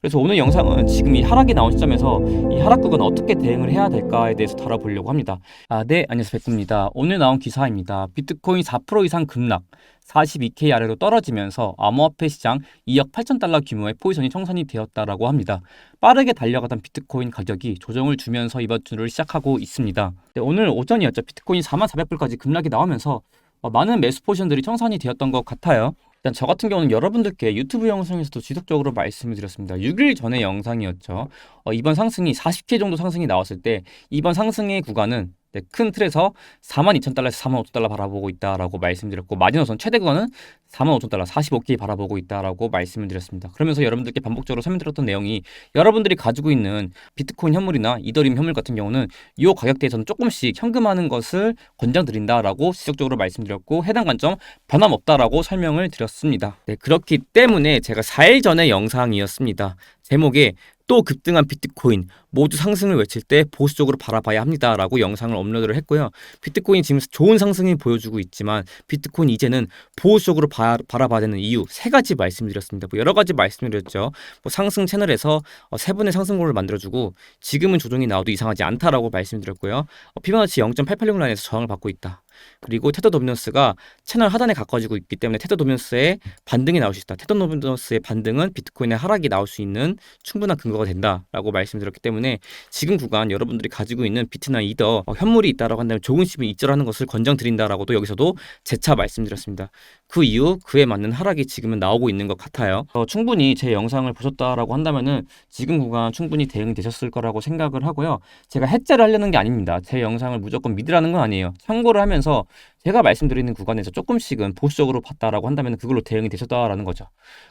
그래서 오늘 영상은 지금 이 하락이 나온 시점에서 이 하락 구간 어떻게 대응을 해야 될까에 대해서 다뤄보려고 합니다. 아, 네, 안녕하세요. 백구입니다. 오늘 나온 기사입니다. 비트코인 4% 이상 급락, 42K 아래로 떨어지면서 암호화폐 시장 2억 8천 달러 규모의 포지션이 청산이 되었다라고 합니다. 빠르게 달려가던 비트코인 가격이 조정을 주면서 이번 주를 시작하고 있습니다. 네, 오늘 오전이었죠. 비트코인 4만 400불까지 급락이 나오면서 어, 많은 매수 포지션들이 청산이 되었던 것 같아요. 일단 저 같은 경우는 여러분들께 유튜브 영상에서도 지속적으로 말씀을 드렸습니다. 6일 전의 영상이었죠. 어, 이번 상승이 40K 정도 상승이 나왔을 때 이번 상승의 구간은 네, 큰 틀에서 42,000달러에서 45,000달러 바라보고 있다라고 말씀드렸고 마지노선 최대 구간은 45,000달러 45K 바라보고 있다라고 말씀을 드렸습니다. 그러면서 여러분들께 반복적으로 설명드렸던 내용이 여러분들이 가지고 있는 비트코인 현물이나 이더리움 현물 같은 경우는 이 가격대에서는 조금씩 현금하는 것을 권장드린다라고 지속적으로 말씀드렸고 해당 관점 변함없다라고 설명을 드렸습니다. 네, 그렇기 때문에 제가 4일 전의 영상이었습니다. 제목에 또 급등한 비트코인 모두 상승을 외칠 때 보수적으로 바라봐야 합니다라고 영상을 업로드를 했고요. 비트코인 지금 좋은 상승을 보여주고 있지만 비트코인 이제는 보수적으로 바, 바라봐야 되는 이유 세 가지 말씀드렸습니다. 뭐 여러 가지 말씀드렸죠. 뭐 상승 채널에서 어, 세 분의 상승고를 만들어주고 지금은 조정이 나와도 이상하지 않다라고 말씀드렸고요. 어, 피보나치 0.886 라인에서 저항을 받고 있다. 그리고 테더 도미넌스가 채널 하단에 가까워지고 있기 때문에 테더 도미넌스의 반등이 나올 수 있다. 테더 도미넌스의 반등은 비트코인의 하락이 나올 수 있는 충분한 근거가 된다라고 말씀드렸기 때문에 지금 구간 여러분들이 가지고 있는 비트나 이더 어, 현물이 있다라고 한다면 조금씩은 이절하는 것을 권장드린다라고도 여기서도 재차 말씀드렸습니다. 그 이후 그에 맞는 하락이 지금은 나오고 있는 것 같아요. 어, 충분히 제 영상을 보셨다라고 한다면은 지금 구간 충분히 대응되셨을 거라고 생각을 하고요. 제가 해제를 하려는 게 아닙니다. 제 영상을 무조건 믿으라는 건 아니에요. 참고를 하면서 따라서 제가 말씀드리는 구간에서 조금씩은 보수적으로 봤다라고 한다면 그걸로 대응이 되셨다라는 거죠.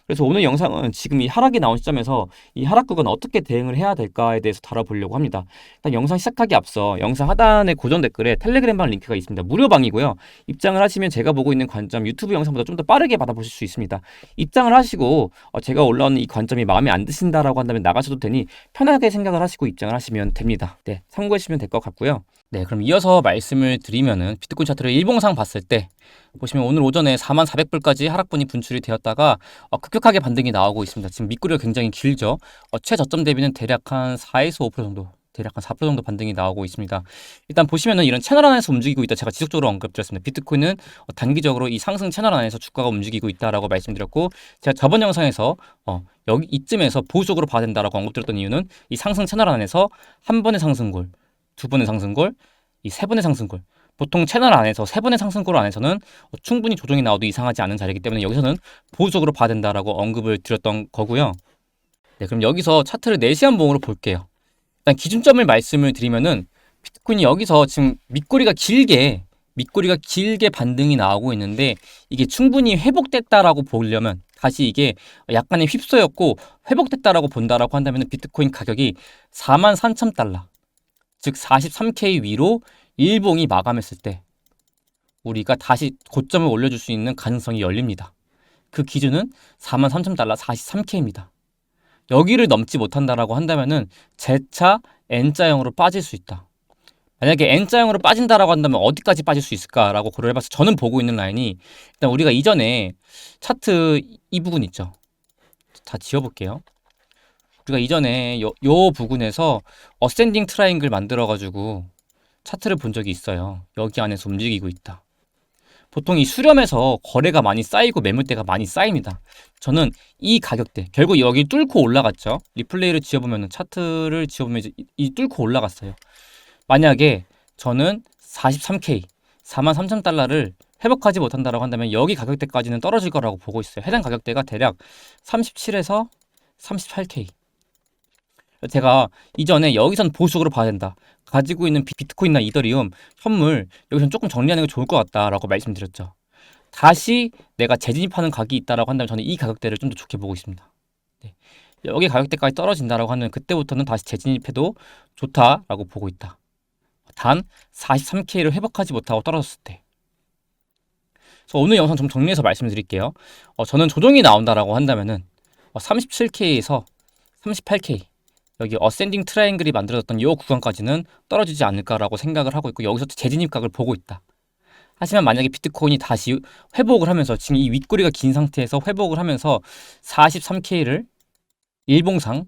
그래서 오늘 영상은 지금 이 하락이 나온 시점에서 이 하락 구간 어떻게 대응을 해야 될까에 대해서 다뤄보려고 합니다. 일단 영상 시작하기 앞서 영상 하단에 고정 댓글에 텔레그램방 링크가 있습니다. 무료방이고요. 입장을 하시면 제가 보고 있는 관점 유튜브 영상보다 좀 더 빠르게 받아보실 수 있습니다. 입장을 하시고 어, 제가 올라오는 이 관점이 마음에 안 드신다라고 한다면 나가셔도 되니 편하게 생각을 하시고 입장을 하시면 됩니다. 네, 참고하시면 될 것 같고요. 네, 그럼 이어서 말씀을 드리면은 비트코인 차트를 일봉 상 봤을 때 보시면 오늘 오전에 4만 400불까지 하락분이 분출이 되었다가 어, 급격하게 반등이 나오고 있습니다. 지금 밑꼬리가 굉장히 길죠. 어, 최저점 대비는 대략 한 4에서 5% 정도 대략 한 4% 정도 반등이 나오고 있습니다. 일단 보시면은 이런 채널 안에서 움직이고 있다 제가 지속적으로 언급드렸습니다. 비트코인은 어, 단기적으로 이 상승 채널 안에서 주가가 움직이고 있다라고 말씀드렸고 제가 저번 영상에서 어, 여기 이쯤에서 보수적으로 봐야 된다라고 언급드렸던 이유는 이 상승 채널 안에서 한 번의 상승골, 두 번의 상승골, 이 세 번의 상승골 보통 채널 안에서 세 번의 상승골 안에서는 어, 충분히 조정이 나와도 이상하지 않은 자리이기 때문에 여기서는 보수적으로 봐야 된다라고 언급을 드렸던 거고요. 네, 그럼 여기서 차트를 4시간 봉으로 볼게요. 일단 기준점을 말씀을 드리면은 비트코인이 여기서 지금 밑꼬리가 길게 밑꼬리가 길게 반등이 나오고 있는데 이게 충분히 회복됐다라고 보려면 다시 이게 약간의 휩소였고 회복됐다라고 본다라고 한다면 비트코인 가격이 4만 3천 달러 즉 43K 위로 일봉이 마감했을 때 우리가 다시 고점을 올려줄 수 있는 가능성이 열립니다. 그 기준은 4만 3천 달러 43K입니다. 여기를 넘지 못한다라고 한다면은 재차 N자형으로 빠질 수 있다. 만약에 N자형으로 빠진다라고 한다면 어디까지 빠질 수 있을까라고 고려를 해봐서 저는 보고 있는 라인이 일단 우리가 이전에 차트 이 부분 있죠. 다 지워 볼게요. 우리가 이전에 요, 요 부분에서 어센딩 트라이앵글 만들어 가지고 차트를 본 적이 있어요. 여기 안에서 움직이고 있다. 보통 이 수렴에서 거래가 많이 쌓이고 매물대가 많이 쌓입니다. 저는 이 가격대 결국 여기 뚫고 올라갔죠. 리플레이를 지어보면 차트를 지어보면 이, 이 뚫고 올라갔어요. 만약에 저는 43K 43,000달러를 회복하지 못한다라고 한다면 여기 가격대까지는 떨어질 거라고 보고 있어요. 해당 가격대가 대략 37에서 38K. 제가 이전에 여기선 보수적으로 봐야 된다. 가지고 있는 비- 비트코인이나 이더리움 현물 여기선 조금 정리하는 게 좋을 것 같다라고 말씀드렸죠. 다시 내가 재진입하는 각이 있다라고 한다면 저는 이 가격대를 좀 더 좋게 보고 있습니다. 네. 여기 가격대까지 떨어진다라고 하면 그때부터는 다시 재진입해도 좋다라고 보고 있다. 단 43K를 회복하지 못하고 떨어졌을 때. 그래서 오늘 영상 좀 정리해서 말씀드릴게요. 어, 저는 조정이 나온다라고 한다면은 어, 37K에서 38K 여기 어센딩 트라이앵글이 만들어졌던 이 구간까지는 떨어지지 않을까라고 생각을 하고 있고 여기서 재진입각을 보고 있다. 하지만 만약에 비트코인이 다시 회복을 하면서 지금 이 윗꼬리가 긴 상태에서 회복을 하면서 43K를 일봉상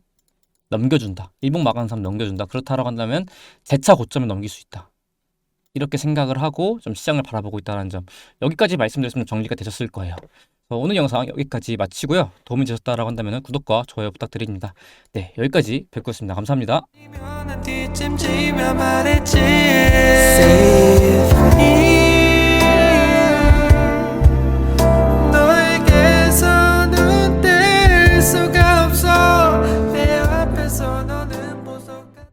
넘겨준다. 일봉 마감상 넘겨준다. 그렇다라고 한다면 재차 고점을 넘길 수 있다. 이렇게 생각을 하고 좀 시장을 바라보고 있다는 점 여기까지 말씀드렸으면 정리가 되셨을 거예요. 그래서 오늘 영상 여기까지 마치고요. 도움이 되셨다라고 한다면 구독과 좋아요 부탁드립니다. 네 여기까지 뵙겠습니다. 감사합니다.